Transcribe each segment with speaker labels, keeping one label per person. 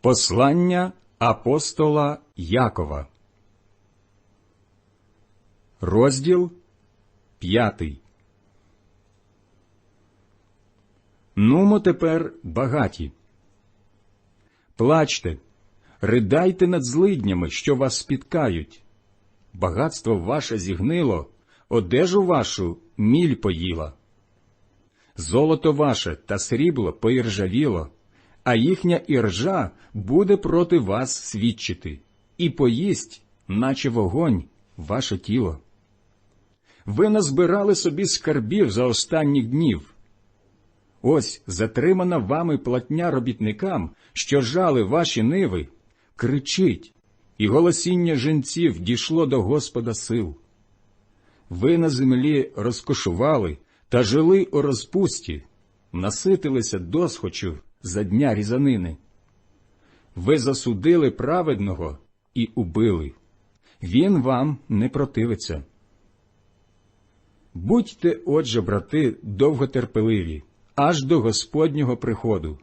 Speaker 1: Послання апостола Якова, розділ п'ятий. Нумо тепер багаті. Плачте, ридайте над злиднями, що вас спіткають. Багатство ваше зігнило, одежу вашу міль поїла. Золото ваше та срібло поіржавіло, а їхня іржа буде проти вас свідчити, і поїсть, наче вогонь, ваше тіло. Ви назбирали собі скарбів за останніх днів. Ось затримана вами платня робітникам, що жали ваші ниви, кричить, і голосіння жінців дійшло до Господа сил. Ви на землі розкошували та жили у розпусті, наситилися досхочу за дня різанини. Ви засудили праведного і убили. Він вам не противиться. Будьте, отже, брати, довготерпеливі, аж до Господнього приходу.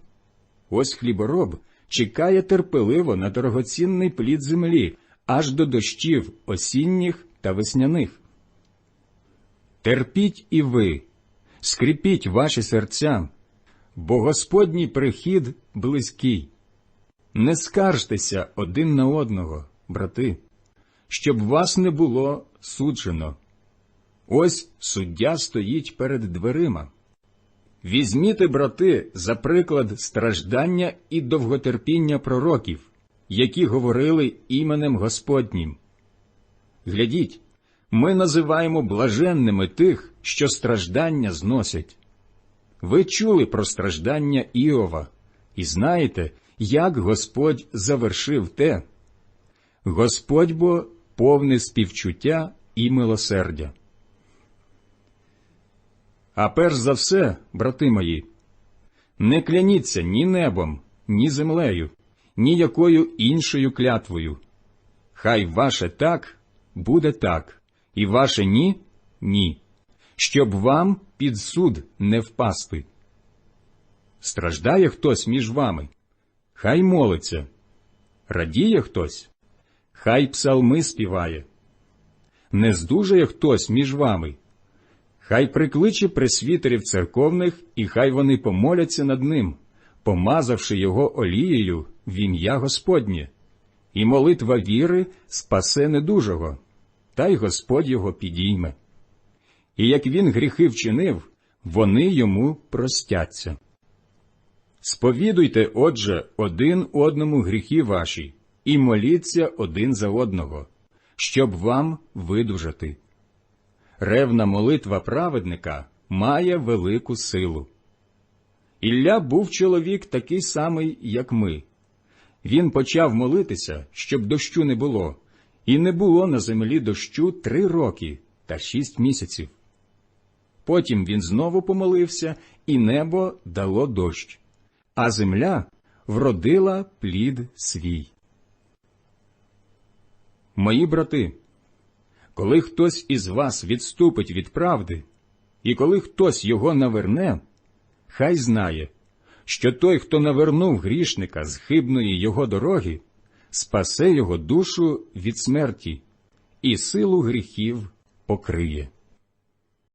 Speaker 1: Ось хлібороб чекає терпеливо на дорогоцінний плід землі, аж до дощів осінніх та весняних. Терпіть і ви, скріпіть ваші серця, бо Господній прихід близький. Не скаржтеся один на одного, брати, щоб вас не було суджено. Ось суддя стоїть перед дверима. Візьміте, брати, за приклад страждання і довготерпіння пророків, які говорили іменем Господнім. Глядіть, ми називаємо блаженними тих, що страждання зносять. Ви чули про страждання Іова і знаєте, як Господь завершив те. Господь бо повне співчуття і милосердя. А перш за все, брати мої, не кляніться ні небом, ні землею, ні якою іншою клятвою. Хай ваше так буде так, і ваше ні ні, щоб вам під суд не впасти. Страждає хтось між вами, хай молиться, радіє хтось, хай псалми співає. Не здужає хтось між вами, хай прикличе пресвітерів церковних, і хай вони помоляться над ним, помазавши його олією в ім'я Господнє, і молитва віри спасе недужого, та й Господь його підійме. І як він гріхи вчинив, вони йому простяться. Сповідуйте, отже, один одному гріхи ваші, і моліться один за одного, щоб вам видужати. Ревна молитва праведника має велику силу. Ілля був чоловік такий самий, як ми. Він почав молитися, щоб дощу не було, і не було на землі дощу три роки та шість місяців. Потім він знову помолився, і небо дало дощ, а земля вродила плід свій. Мої брати, коли хтось із вас відступить від правди, і коли хтось його наверне, хай знає, що той, хто навернув грішника з хибної його дороги, спасе його душу від смерті і силу гріхів покриє.